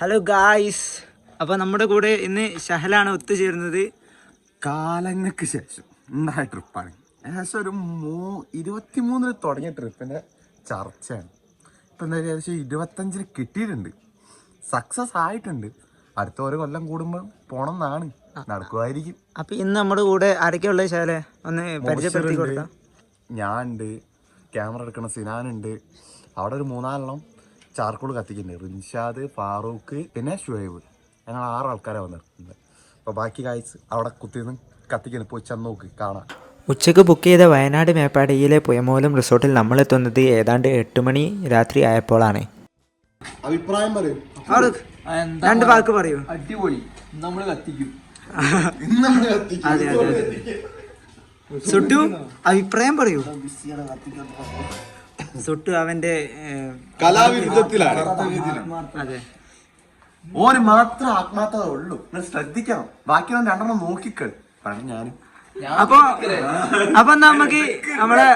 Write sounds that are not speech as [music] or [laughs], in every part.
Hello guys അപ്പോൾ നമ്മുടെ കൂടെ ഇന്ന് ഷഹലാണ് ഒത്തുചേരുന്നത്. കാലങ്ങൾക്ക് ശേഷം. ഉണ്ടായ ട്രിപ്പാണ്. ഏകദേശം ഒരു മൂ ഇരുപത്തിമൂന്നിന് തുടങ്ങിയ ട്രിപ്പിന്റെ ചർച്ചയാണ്. ഇപ്പം എന്താ ഏകദേശം ഇരുപത്തഞ്ചിന് കിട്ടിയിട്ടുണ്ട്. സക്സസ് ആയിട്ടുണ്ട്. അടുത്ത ഓരോ കൊല്ലം കൂടുമ്പോൾ പോണം എന്നാണ് നടക്കുമായിരിക്കും അപ്പോൾ ഇന്ന് നമ്മുടെ കൂടെ ആരൊക്കെയുള്ള ഷഹലെ? ഒന്ന് പരിചയപ്പെടുത്തി കൊടുക്കാം ഞാൻ ഉണ്ട്. ക്യാമറ എടുക്കണ സിനാനുണ്ട്. അവിടെ ഒരു മൂന്നാലെണ്ണം ചാർക്കോൾ കത്തിക്കുന്നുണ്ട്. റിൻഷാദ് ഫാറൂഖ് പിന്നെ ഷുഹൈബ്. ഞങ്ങൾ ആറ് ആൾക്കാരാണ് വന്നിട്ടുണ്ട് അപ്പോൾ ബാക്കി കാഴ്ച അവിടെ കുത്തിന്ന് കത്തിക്കുന്നു. പോയി ചെന്ന് നോക്ക് കാണാം. ഉച്ചയ്ക്ക് ബുക്ക് ചെയ്ത വയനാട് മേപ്പാടിയിലെ പുയമൂലം റിസോർട്ടിൽ നമ്മൾ എത്തുന്നത് ഏതാണ്ട് എട്ട് മണി രാത്രി ആയപ്പോഴാണ്. അഭിപ്രായം പറയും. രണ്ട് വാക്ക് പറയൂ. അടിപൊളി. നമ്മൾ കത്തിക്കും. [laughs] നമ്മൾ കത്തിക്കും. അതെ അതെ അതെ. സുട്ടു അഭിപ്രായം പറയൂ. സുട്ടു അവന്റെ കലാവിരുദ്ധത്തിലാണ്. അതെ. ഓന് മാത്രം ആത്മാർത്ഥത ഉള്ളൂ. നിങ്ങൾ ശ്രദ്ധിക്കണം. ബാക്കി രണ്ടെണ്ണം നോക്കിക്കൾ പറഞ്ഞു ഞാനും. അപ്പൊ അപ്പൊ നമുക്ക് നമ്മളെ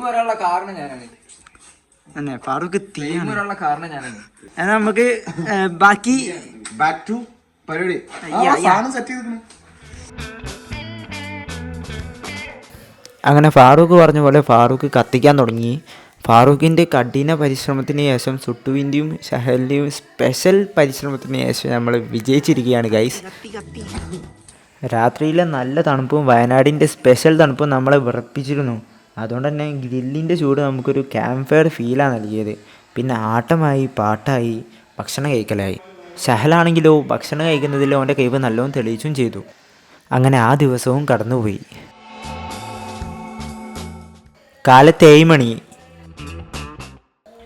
വരാനുള്ള കാരണം ഞാനാണ്. തന്നെ ഫാറൂഖ് തീയാണ്. കാരണം ഞാനാണ്. എന്നാ നമുക്ക് ബാക്കി ബാക്ക് ടു പരിപാടി. സെറ്റ് ചെയ്തിരിക്കണേ. അങ്ങനെ ഫാറൂഖ് പറഞ്ഞ പോലെ ഫാറൂഖ് കത്തിക്കാൻ തുടങ്ങി. ഫാറൂഖിന്റെ കഠിന പരിശ്രമത്തിന് ശേഷം സുട്ടുവിന്റെയും ഷഹലിന്റെയും സ്പെഷ്യൽ പരിശ്രമത്തിന് ശേഷം നമ്മൾ വിജയിച്ചിരിക്കുകയാണ് ഗൈസ് രാത്രിയിലെ നല്ല തണുപ്പും വയനാടിന്റെ സ്പെഷ്യൽ തണുപ്പും നമ്മളെ വിറപ്പിച്ചിരുന്നു. അതുകൊണ്ട് തന്നെ ഗ്രില്ലിന്റെ ചൂട് നമുക്കൊരു ക്യാമ്പ് ഫയർ ഫീലാണ് നൽകിയത്. പിന്നെ ആട്ടമായി പാട്ടായി ഭക്ഷണം കഴിക്കലായി. ഷഹലാണെങ്കിലോ ഭക്ഷണം കഴിക്കുന്നതിലോ അവന്റെ കഴിവ് നല്ലോണം തെളിയിച്ചും ചെയ്തു. അങ്ങനെ ആ ദിവസവും കടന്നുപോയി. കാലത്ത് മണി.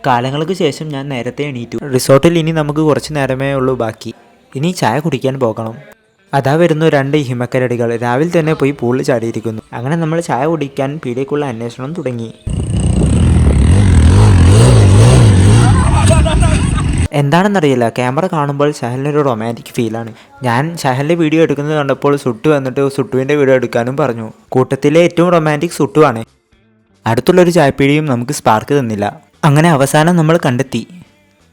കാലങ്ങൾക്ക് ശേഷം ഞാൻ നേരത്തെ എണീറ്റു. റിസോർട്ടിൽ ഇനി നമുക്ക് കുറച്ച് നേരമേ ഉള്ളൂ ബാക്കി. ഇനി ചായ കുടിക്കാൻ പോകണം. അതാ വരുന്ന രണ്ട് ഹിമക്കരടികൾ. രാവിലെ തന്നെ പോയി പൂളിൽ ചാടിയിരിക്കുന്നു. അങ്ങനെ നമ്മൾ ചായ കുടിക്കാൻ പീടിയേക്കുള്ള അന്വേഷണം തുടങ്ങി. എന്താണെന്നറിയില്ല. ക്യാമറ കാണുമ്പോൾ ഷഹലിനൊരു റൊമാന്റിക് ഫീലാണ് ഞാൻ ഷഹലിന്റെ വീഡിയോ എടുക്കുന്നത് കണ്ടപ്പോൾ സുട്ടു വന്നിട്ട് സുട്ടുവിന്റെ വീഡിയോ എടുക്കാനും പറഞ്ഞു. കൂട്ടത്തിലെ ഏറ്റവും റൊമാന്റിക് സുട്ടുവാണ്. അടുത്തുള്ളൊരു ചായപ്പീടിയും നമുക്ക് സ്പാർക്ക് തന്നില്ല. അങ്ങനെ അവസാനം നമ്മൾ കണ്ടെത്തി.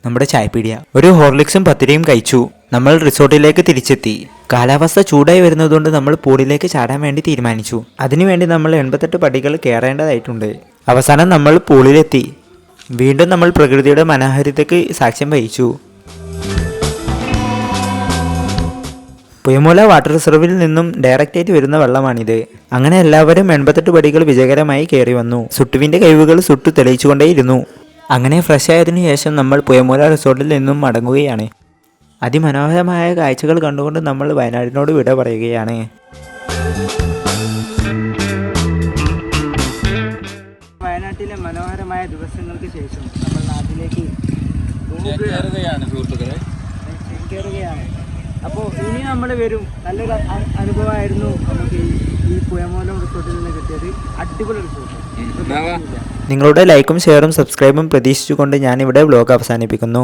നമ്മുടെ ചായപ്പീടിയ. ഒരു ഹോർലിക്സും പത്തിരിയും കഴിച്ചു. നമ്മൾ റിസോർട്ടിലേക്ക് തിരിച്ചെത്തി. കാലാവസ്ഥ ചൂടായി വരുന്നതുകൊണ്ട് നമ്മൾ പൂളിലേക്ക് ചാടാൻ വേണ്ടി തീരുമാനിച്ചു. അതിനുവേണ്ടി നമ്മൾ എൺപത്തെട്ട് പടികൾ കയറേണ്ടതായിട്ടുണ്ട്. അവസാനം നമ്മൾ പൂളിലെത്തി. വീണ്ടും നമ്മൾ പ്രകൃതിയുടെ മനോഹാരിതയ്ക്ക് സാക്ഷ്യം വഹിച്ചു. പുയമൂല വാട്ടർ റിസർവിൽ നിന്നും ഡയറക്റ്റായിട്ട് വരുന്ന വെള്ളമാണിത്. അങ്ങനെ എല്ലാവരും എൺപത്തെട്ട് പടികൾ വിജയകരമായി കയറി വന്നു. സുട്ടുവിന്റെ കഴിവുകൾ സുട്ടു തെളിയിച്ചുകൊണ്ടേയിരുന്നു. അങ്ങനെ ഫ്രഷ് ആയതിനു ശേഷം നമ്മൾ പുയമൂല റിസോർട്ടിൽ നിന്നും മടങ്ങുകയാണ്. അതിമനോഹരമായ കാഴ്ചകൾ കണ്ടുകൊണ്ട് നമ്മൾ വയനാടിനോട് വിട പറയുകയാണ്. വയനാട്ടിലെ മനോഹരമായ ദിവസങ്ങൾക്ക് ശേഷം നമ്മൾ നാട്ടിലേക്ക് കയറുകയാണ് അപ്പോൾ ഇനി നമ്മൾ വരും. നല്ലൊരു അനുഭവമായിരുന്നു നമുക്ക് ഈ- ഈ പുയമോലം റിസോർട്ടിൽ നിന്ന് കിട്ടിയത് അടിപൊളി റിസോർട്ട് നിങ്ങളുടെ ലൈക്കും ഷെയറും സബ്സ്ക്രൈബും പ്രതീക്ഷിച്ചുകൊണ്ട് ഞാനിവിടെ വ്ലോഗ് അവസാനിപ്പിക്കുന്നു.